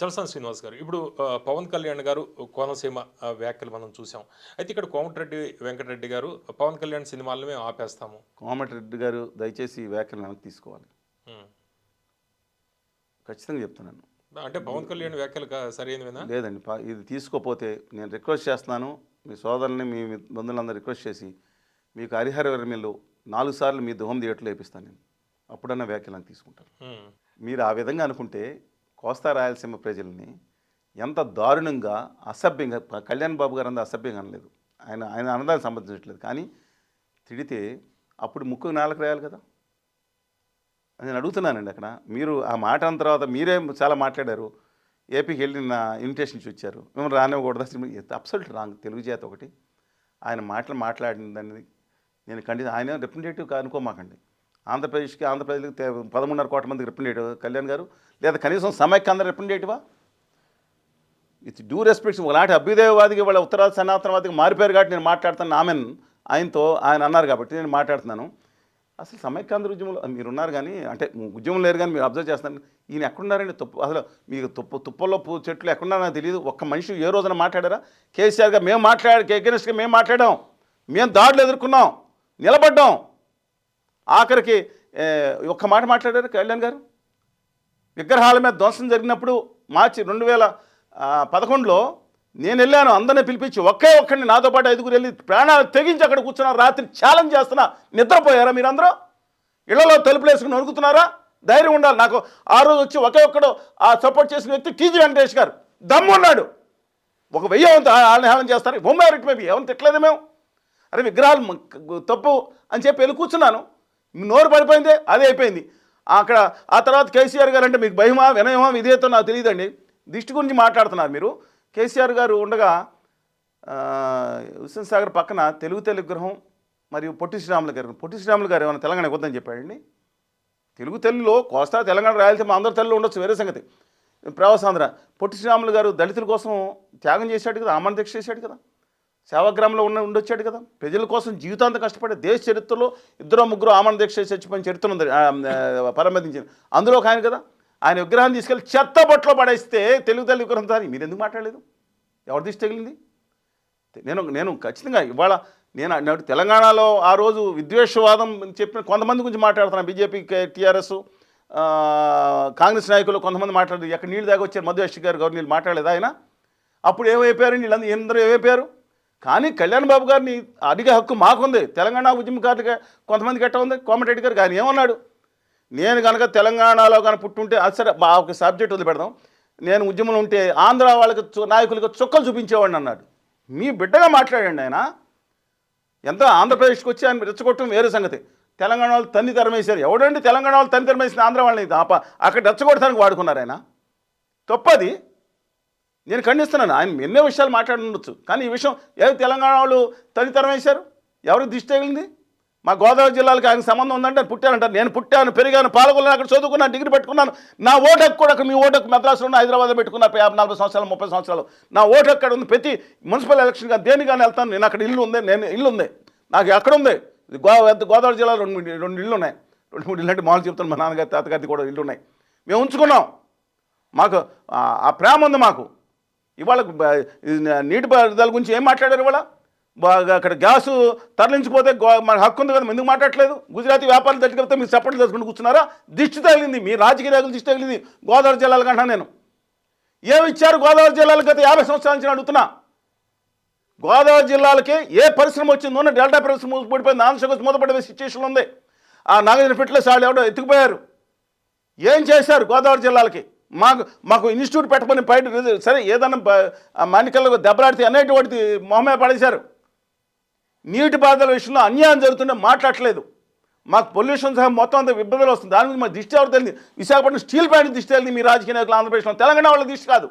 చలసాని శ్రీనివాస్ గారు ఇప్పుడు పవన్ కళ్యాణ్ గారు కోనసీమ వ్యాఖ్యలు మనం చూసాం అయితే ఇక్కడ కోమటిరెడ్డి వెంకటరెడ్డి గారు పవన్ కళ్యాణ్ సినిమాలను మేము ఆపేస్తాము. కోమటిరెడ్డి గారు దయచేసి ఈ వ్యాఖ్యలు వెనక్కి తీసుకోవాలి. ఖచ్చితంగా చెప్తున్నాను అంటే పవన్ కళ్యాణ్ వ్యాఖ్యలు సరైనవేనా? లేదండి ఇది తీసుకోపోతే నేను రిక్వెస్ట్ చేస్తున్నాను మీ సోదరుని మీ బంధువులందరూ రిక్వెస్ట్ చేసి మీకు హరిహర మీరు నాలుగు సార్లు మీ దోహం థియేటర్లో వేపిస్తాను నేను. అప్పుడన్నా వ్యాఖ్యలను తీసుకుంటాను. మీరు ఆ విధంగా అనుకుంటే కోస్తా రాయలసీమ ప్రజల్ని ఎంత దారుణంగా అసభ్యంగా కళ్యాణ్ బాబు గారు అంత అసభ్యంగా అనలేదు. ఆయన ఆయన అన్నదానికి సంబంధించట్లేదు. కానీ తిడితే అప్పుడు ముక్కు నాలుగు రాయాలి కదా? నేను అడుగుతున్నానండి అక్కడ. మీరు ఆ మాట అన్న తర్వాత మీరే చాలా మాట్లాడారు. ఏపీకి వెళ్ళి నా ఇన్విటేషన్ ఇచ్చి వచ్చారు మేము రానివ్వకూడదు అబ్సల్ట్ రాంగ్ తెలుగు చేత ఒకటి. ఆయన మాటలు మాట్లాడిందని నేను ఖండిత ఆయన రిప్రజెంటేటివ్ అనుకోమాకండి. ఆంధ్రప్రదేశ్కి ఆంధ్రప్రదేశ్కి పదమూడున్నర కోట్ల మందికి రిప్రజెంటేటివ్ కళ్యాణ్ గారు? లేదా కనీసం సమైక్యాంధ్ర రిప్రజెంటేటివా విత్ డ్యూ రెస్పెక్ట్స్ ఒకలాంటి అభ్యుదయవాదికి వాళ్ళ ఉత్తరాది సనాతనవాదికి మారిపోయారు కాబట్టి నేను మాట్లాడుతాను ఆమెన్ ఆయనతో ఆయన అన్నారు కాబట్టి నేను మాట్లాడుతున్నాను. అసలు సమైక్యాంధ్ర ఉద్యమంలో మీరు ఉన్నారు కానీ అంటే ఉద్యమం లేరు కానీ మీరు అబ్జర్వ్ చేస్తున్నారు ఈయన ఎక్కడున్నారండి? తుప్పు అసలు మీకు తుప్ప తుప్పల్లో పూ చెట్లు ఎక్కడున్నారో నాకు తెలియదు ఒక్క మనిషి ఏ రోజున మాట్లాడారా? కేసీఆర్గా మేము మాట్లాడి ఎగెనిస్ట్గా మేము మాట్లాడాం. మేము దాడులు ఎదుర్కొన్నాం. నిలబడ్డాం. ఆఖరికి ఒక్క మాట మాట్లాడారు కళ్యాణ్ గారు? విగ్రహాల మీద ధ్వంసం జరిగినప్పుడు మార్చి రెండు వేల పదకొండులో నేను వెళ్ళాను అందరిని పిలిపించి ఒకే ఒక్కడిని నాతో పాటు ఐదుగురు వెళ్ళి ప్రాణాలు తెగించి అక్కడ కూర్చున్నారు. రాత్రి ఛాలెంజ్ చేస్తున్నా. నిద్రపోయారా మీరందరూ? ఇళ్ళలో తలుపులు వేసుకుని ధైర్యం ఉండాలి. నాకు ఆ రోజు వచ్చి ఒకే ఒక్కడు ఆ సపోర్ట్ చేసిన వ్యక్తి టీజీ వెంకటేష్ గారు. దమ్మున్నాడు ఒక వెయ్యి వంత వాళ్ళని హేళన చేస్తారు. హోమ్ మేబీ ఏమని తిట్టలేదు మేము. అరే విగ్రహాలు తప్పు అని చెప్పి వెళ్ళి కూర్చున్నాను. నోరు పడిపోయింది అదే అయిపోయింది. అక్కడ ఆ తర్వాత కేసీఆర్ గారు అంటే మీకు భయమా వినయమా విధేయతో నాకు తెలియదండి దిష్టి గురించి మాట్లాడుతున్నారు మీరు. కేసీఆర్ గారు ఉండగా ఆ, హుస్సేన్ సాగర్ పక్కన తెలుగు తెలుగు విగ్రహం మరియు పొట్టి శ్రీరాములు గారు పొట్టి శ్రీరాములు గారు ఏమైనా తెలంగాణ ఇవ్వద్దని చెప్పాడండి? తెలుగు తెలుగులో కోస్తా తెలంగాణ రాయలసీమ ఆంధ్ర తెలుగులో ఉండొచ్చు వేరే సంగతి. ప్రవాసాంధ్ర. పొట్టి శ్రీరాములు గారు దళితుల కోసం త్యాగం చేశాడు కదా ఆమరణ దీక్ష చేశాడు కదా. సేవాగ్రామంలో ఉన్న ఉండొచ్చాడు కదా ప్రజల కోసం జీవితాంతం కష్టపడే దేశ చరిత్రలో ఇద్దరు ముగ్గురు ఆమరణ దీక్ష చచ్చిపోయిన చరిత్ర ఉంది ఆ, పరమతించిన అందులో ఒక ఆయన కదా ఆయన విగ్రహాన్ని తీసుకెళ్ళి చెత్త బొట్లో పడేస్తే తెలుగు తల్లి విగ్రహం దాని మీరు ఎందుకు మాట్లాడలేదు ఎవరి దిష్టి తగిలింది నేను నేను ఖచ్చితంగా ఇవాళ నేను తెలంగాణలో ఆ రోజు విద్వేషవాదం చెప్పిన కొంతమంది గురించి మాట్లాడుతున్నాను బీజేపీ టీఆర్ఎస్ కాంగ్రెస్ నాయకులు కొంతమంది మాట్లాడారు ఎక్కడ నీళ్ళు దాకా వచ్చారు మధువేష్ గారు గౌరవ నీళ్ళు మాట్లాడలేదు ఆయన అప్పుడు ఏమైపోయారు వీళ్ళందరూ అందరూ ఏమైపోయారు కానీ కళ్యాణ్ బాబు గారిని అడిగే హక్కు మాకుంది. తెలంగాణ ఉద్యమకారులుగా కొంతమందికి ఎట్ట ఉంది? కోమటిరెడ్డి గారు ఆయన ఏమన్నాడు? నేను కనుక తెలంగాణలో కనుక పుట్టుంటే అది సరే మా ఒక సబ్జెక్ట్ వదిలిపెడదాం. నేను ఉద్యమంలో ఉంటే ఆంధ్ర వాళ్ళకి చు- నాయకులకు చుక్కలు చూపించేవాడిని అన్నాడు. మీ బిడ్డగా మాట్లాడండి ఆయన. ఎంత ఆంధ్రప్రదేశ్కి వచ్చి ఆయన రెచ్చగొట్టడం వేరే సంగతి. తెలంగాణ వాళ్ళు తన్ని తరమేశారు. ఎవడండి తెలంగాణ వాళ్ళు తన్ని తరమేసిన ఆంధ్ర వాళ్ళని? ఆప అక్కడ రెచ్చగొట్టడానికి వాడుకున్నారు ఆయన. తప్పది. నేను ఖండిస్తున్నాను. ఆయన ఎన్నో విషయాలు మాట్లాడుండొచ్చు. కానీ ఈ విషయం ఏ తెలంగాణ వాళ్ళు తదితరం వేశారు. ఎవరికి దిష్టి తగిలింది? మా గోదావరి జిల్లాలకు ఆయన సంబంధం ఉందంటే పుట్టానంటారు నేను పుట్టాను పెరిగాను పాల్గొన్నాను అక్కడ చదువుకున్నాను డిగ్రీ పెట్టుకున్నాను. నా ఓటు హక్కు కూడా అక్కడ మీ ఓటు హక్కు మెద్రాసులో ఉన్న హైదరాబాద్లో పెట్టుకున్న యాభై నలభై సంవత్సరాలు ముప్పై సంవత్సరాలు. నా ఓటు అక్కడ ఉంది. ప్రతి మున్సిపల్ ఎలక్షన్ కానీ దేని కానీ వెళ్తాను. నేను అక్కడ ఇల్లు ఉంది. నేను ఇల్లు ఉంది. నాకు ఎక్కడ ఉంది. ఇది గోదావరి జిల్లాలో రెండు మూడు- రెండు ఇల్లు ఉన్నాయి. రెండు మూడు ఇల్లు అంటే మామూలు చెప్తాను. మా నాన్నగారి తాతగారిది కూడా ఇల్లు ఉన్నాయి. మేము ఉంచుకున్నాం. మాకు ఆ ప్రేమ ఉంది మాకు. ఇవాళ నీటిపారుదల నీటి పారుదల గురించి ఏం మాట్లాడారు ఇవాళ? బాగా అక్కడ గ్యాసు తరలించిపోతే గో- మన హక్కు ఉంది కదా ఎందుకు మాట్లాడలేదు గుజరాతీ వ్యాపారులు తట్టుకెళ్తే మీరు సపోర్ట్ చేసుకుంటూ కూర్చున్నారా? దిష్టి తగిలింది మీ రాజకీయ నాయకులు దిష్టి తగిలింది గోదావరి జిల్లాల కంటా నేను. ఏమిచ్చారు గోదావరి జిల్లాలకు గత యాభై సంవత్సరాల నుంచి అడుగుతున్నా. గోదావరి జిల్లాలకి ఏ పరిశ్రమ వచ్చిందో డెల్టా పరిశ్రమ మూసిపడిపోయింది ఆంధ్రప్రదేశ్ మూతపడిపోయే సిచ్యువేషన్ ఉంది. ఆ నాగార్జున ఫిట్లెస్ వాళ్ళు ఎవడో ఎత్తుకుపోయారు. ఏం చేశారు గోదావరి జిల్లాలకి? మాకు మాకు ఇన్స్టిట్యూట్ పెట్టమని బయట సరే ఏదన్నా బ- దెబ్బలాడితే అనేటి వాటి మొహమే పడేశారు. నీటి బాధల విషయంలో అన్యాయం జరుగుతుంటే మాట్లాడట్లేదు. మాకు పొల్యూషన్ సహా మొత్తం అంత ఇబ్బందులు వస్తుంది. దాని గురించి మాకు దిష్టి ఎవరు తెలియదు. విశాఖపట్నం స్టీల్ ప్లాంట్ దిష్టి తెలియదు మీ రాజకీయ నాయకులు ఆంధ్రప్రదేశ్లో తెలంగాణ వాళ్ళ దిష్టి కాదు.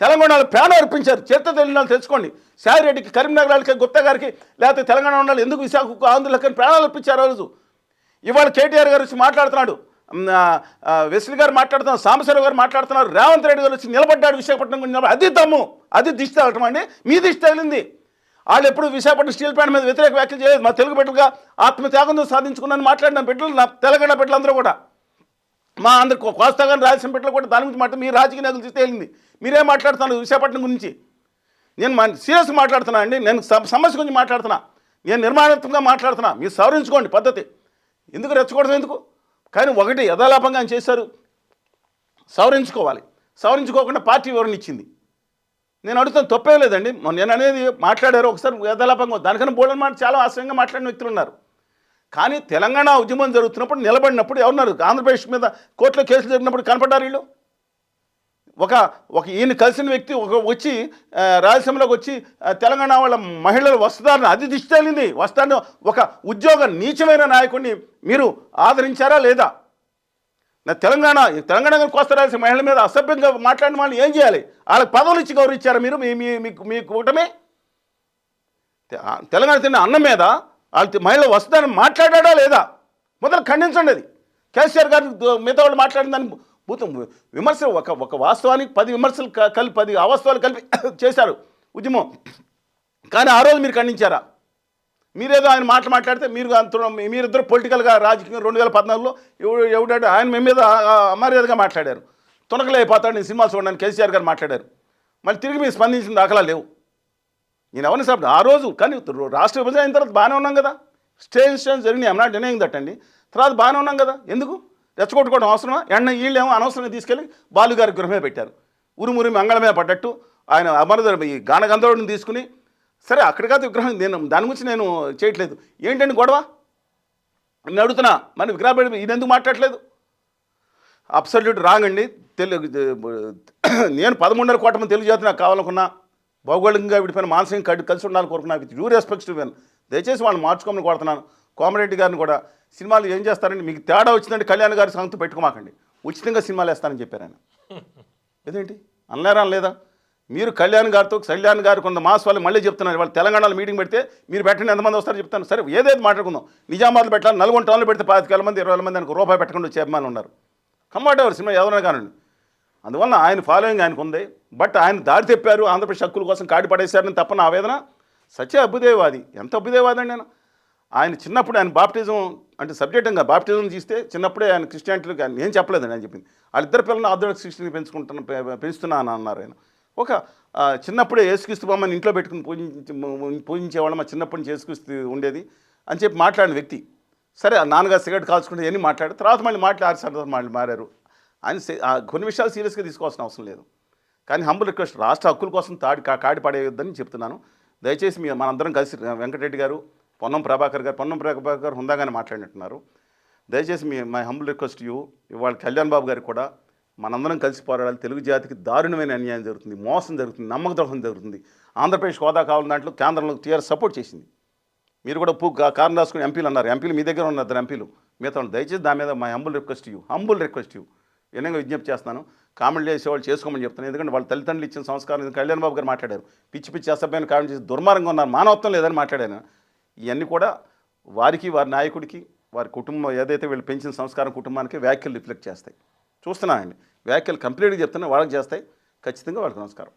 తెలంగాణలో ప్రాణం అర్పించారు. చరిత్ర తెలియని వాళ్ళు తెలుసుకోండి. సాయిరెడ్డికి కరీంనగర్ వాళ్ళకి గుప్తా గారికి లేకపోతే తెలంగాణ వాళ్ళు ఎందుకు విశాఖకు ఆంధ్రులకి ప్రాణాలు అర్పించారు ఆ రోజు? ఇవాళ కేటీఆర్ గారు వచ్చి మాట్లాడుతున్నాడు. వెస్లీ గారు మాట్లాడుతున్నారు సాంబశివరావు గారు మాట్లాడుతున్నారు రేవంత్ రెడ్డి గారు వచ్చి నిలబడ్డాడు విశాఖపట్నం గురించి అది తమ్ము అది దిష్టి తగలటం అండి. మీ దిష్టి తగిలింది. వాళ్ళు ఎప్పుడు విశాఖపట్నం స్టీల్ ప్లాంట్ మీద వ్యతిరేక వ్యాఖ్యలు చేయలేదు. మా తెలుగు బిడ్డలుగా ఆత్మత్యాగంతో సాధించుకున్నాను మాట్లాడిన బిడ్డలు నా తెలంగాణ బిడ్డలందరూ కూడా. మా అందరు కో- కోస్తా కానీ కూడా దాని గురించి మాట మీ రాజకీయ నేతలు చూస్తే తేలింది మీరేం మాట్లాడుతున్నారు విశాఖపట్నం గురించి? నేను మా సీరియస్గా మాట్లాడుతున్నా అండి. నేను సమస్య గురించి మాట్లాడుతున్నా. నేను నిర్మాణాత్మకంగా మాట్లాడుతున్నా. మీరు సవరించుకోండి పద్ధతి. ఎందుకు రెచ్చకూడదు ఎందుకు? కానీ ఒకటి యథాలాపంగా ఆయన చేశారు. సవరించుకోవాలి. సవరించుకోకుండా పార్టీ వివరణ ఇచ్చింది. నేను అడుగుతాను తప్పే లేదండి. మొన్న నేను అనేది మాట్లాడారు ఒకసారి యథాలాపంగా. దానికన్నా బోల్డన్ మాట చాలా ఆశ్చర్యంగా మాట్లాడిన వ్యక్తులు ఉన్నారు. కానీ తెలంగాణ ఉద్యమం జరుగుతున్నప్పుడు నిలబడినప్పుడు ఎవరున్నారు? ఆంధ్రప్రదేశ్ మీద కోర్టులో కేసులు జరిగినప్పుడు కనపడ్డారు వీళ్ళు? ఒక ఒక ఈయన కలిసిన వ్యక్తి ఒక వచ్చి రాయలసీమలోకి వచ్చి తెలంగాణ వాళ్ళ మహిళలు వస్తారని అది దిష్టి వస్తారని ఒక ఉద్యోగ నీచమైన నాయకుడిని మీరు ఆదరించారా లేదా? నా తెలంగాణ తెలంగాణ కోస్తా రాయలసీమ మహిళల మీద అసభ్యంగా మాట్లాడిన వాళ్ళు ఏం చేయాలి? వాళ్ళకి పదవులు ఇచ్చి గౌరవించారా మీరు? మీ మీ మీకు మీ కూటమి? తెలంగాణ తిన్న అన్నం మీద వాళ్ళ మహిళ వస్తారని మాట్లాడా లేదా? మొదలు ఖండించండి అది. కేసీఆర్ గారు మిగతా వాళ్ళు మాట్లాడిన దాన్ని భూతం విమర్శలు ఒక ఒక వాస్తవానికి పది విమర్శలు కలిపి పది అవాస్తవాలు కలిపి చేశారు ఉద్యమం. కానీ ఆ రోజు మీరు ఖండించారా? మీరేదో ఆయన మాటలు మాట్లాడితే మీరు అంత మీరిద్దరు పొలిటికల్గా రాజకీయంగా రెండు వేల పద్నాలుగులో ఎవడు ఎవడాడు ఆయన మీ మీద అమర్యాదగా మాట్లాడారు. తొనకలే అయిపోతాడు నేను సినిమా చూడండి కేసీఆర్ గారు మాట్లాడారు. మళ్ళీ తిరిగి మీరు స్పందించిన దాఖలా లేవు. నేను ఎవరిని సార్ ఆ రోజు కానీ రాష్ట్ర విభజన అయిన తర్వాత బాగానే ఉన్నాం కదా? స్టేషన్ ఇన్సిడెంట్స్ జరిగినాయి. అమ్నా డినయింగ్ దట్ అండి. తర్వాత బాగానే ఉన్నాం కదా? ఎందుకు? రెచ్చగొట్టుకోవడం అవసరమా? ఎండ వీళ్ళేమో అనవసరంగా తీసుకెళ్ళి బాలుగారి గృహమే పెట్టారు. ఉరుమురి మంగళ పడ్డట్టు ఆయన అమరద ఈ గానగంధర్వుడిని తీసుకుని సరే అక్కడికాదు విగ్రహం నేను దాని గురించి నేను చేయట్లేదు. ఏంటండి గొడవ? నేను అడుగుతున్నా మరి విగ్రహం ఇది ఎందుకు మాట్లాడలేదు అబ్సల్యూట్ రాగండి అండి నేను పదమూడున్నర కోట్ల మంది తెలుగు జాతి నాకు కావాలనుకున్నా భౌగోళికంగా విడిపోయిన మానసికంగా కలిసి ఉండాలని కోరుకున్నా విత్ డ్యూ రెస్పెక్ట్స్ టు దయచేసి వాళ్ళు మార్చుకోమని కోరుతున్నాను. కోమరెడ్డి గారిని కూడా సినిమాలు ఏం చేస్తారండి మీకు తేడా వచ్చిందంటే కళ్యాణ్ గారి సంగతి పెట్టుకోమాకండి. ఉచితంగా సినిమాలు వేస్తానని చెప్పారు ఆయన. ఏదేంటి అనలేరా లేదా? మీరు కళ్యాణ్ గారితో కళ్యాణ్ గారు కొంత మాస్ వాళ్ళు మళ్ళీ చెప్తున్నారు. వాళ్ళు తెలంగాణలో మీటింగ్ పెడితే మీరు పెట్టండి ఎంతమంది వస్తారో చెప్తాను సరే ఏదైతే మాట్లాడుకుందాం. నిజామాబాద్లో పెట్టాలి నల్గొండ టౌన్లో పెడితే పాతిక వేల మంది ఇరవై వేల మంది అనుకో రూపాయి పెట్టకుండా వచ్చే అభిమానులు ఉన్నారు. కమ్మాట ఎవరు సినిమా ఎవరైనా కానండి అందువల్ల ఆయన ఫాలోయింగ్ ఆయనకు ఉంది. బట్ ఆయన దారి తెప్పారు ఆంధ్రప్రదేశ్ హక్కుల కోసం కాడి పడేశారని తప్ప నా ఆవేదన? సత్య అభ్యుదయవాది ఎంత అభ్యుదయవాది అండి నేను ఆయన చిన్నప్పుడు ఆయన బాప్టిజం అంటే సబ్జెక్టుగా బాప్టిజం తీస్తే చిన్నప్పుడే ఆయన క్రిస్టియానిటీకి ఆయన ఏం చెప్పలేదండి ఆయన చెప్పింది. వాళ్ళిద్దరు పిల్లల్ని ఆర్థోడాక్స్ క్రిస్టియన్ పెంచుకుంటున్న పెంచుతున్నాను అన్నారు ఆయన. ఒక చిన్నప్పుడే ఏసుక్రీస్తు బొమ్మని ఇంట్లో పెట్టుకుని పూజించి పూజించేవాళ్ళం. మా చిన్నప్పటి నుంచి ఏసుక్రీస్తు ఉండేది అని చెప్పి మాట్లాడిన వ్యక్తి. సరే ఆ నాన్నగారు సిగరెట్ కాల్చుకుంటే ఎన్ని మాట్లాడారు. తర్వాత మళ్ళీ మాట్లాడి సార్ మళ్ళీ మారారు. ఆయన ఆ కొన్ని విషయాలు సీరియస్గా తీసుకోవాల్సిన అవసరం లేదు. కానీ హంబుల్ రిక్వెస్ట్ రాష్ట్ర హక్కుల కోసం తాడి కాడి పడేయొద్దని చెప్తున్నాను. దయచేసి మీ మనందరం కలిసి వెంకటరెడ్డి గారు పొన్నం ప్రభాకర్ గారు పొన్నం ప్రభాకర్ గారు హుందాగానే మాట్లాడినట్టున్నారు. దయచేసి మీ మై హంబుల్ రిక్వెస్ట్ యూ ఇవాళ కళ్యాణ్ బాబు గారికి కూడా మనందరం కలిసి పోరాడాలి. తెలుగు జాతికి దారుణమైన అన్యాయం జరుగుతుంది మోసం జరుగుతుంది నమ్మక ద్రోహం జరుగుతుంది. ఆంధ్రప్రదేశ్ హోదా కావాలని దాంట్లో కేంద్రంలో టీఆర్ సపోర్ట్ చేసింది. మీరు కూడా పూ కారణం రాసుకుని ఎంపీలు అన్నారు. ఎంపీలు మీ దగ్గర ఉన్న ఎంపీలు. మిగతా దయచేసి దాని మీద my humble request you humble request you వినంగా విజ్ఞప్తి చేస్తాను కామెంట్ చేసేవాళ్ళు చేసుకోమని చెప్తాను ఎందుకంటే వాళ్ళ తల్లిదండ్రులు ఇచ్చిన సంస్కారం కళ్యాణ్ బాబు గారు మాట్లాడారు. పిచ్చి పిచ్చి అసభ్యమైన కామెంట్ చేసి దుర్మార్గంగా ఉన్నారు. మానవత్వం లేదని మాట్లాడాను. ఇవన్నీ కూడా వారికి వారి నాయకుడికి వారి కుటుంబం ఏదైతే వీళ్ళు పెంచిన సంస్కారం కుటుంబానికి వ్యాఖ్యలు రిఫ్లెక్ట్ చేస్తాయి. చూస్తున్నానండి. వ్యాఖ్యలు కంప్లీట్గా చెప్తున్నా వాళ్ళకి చేస్తాయి. ఖచ్చితంగా వాళ్ళకి నమస్కారం.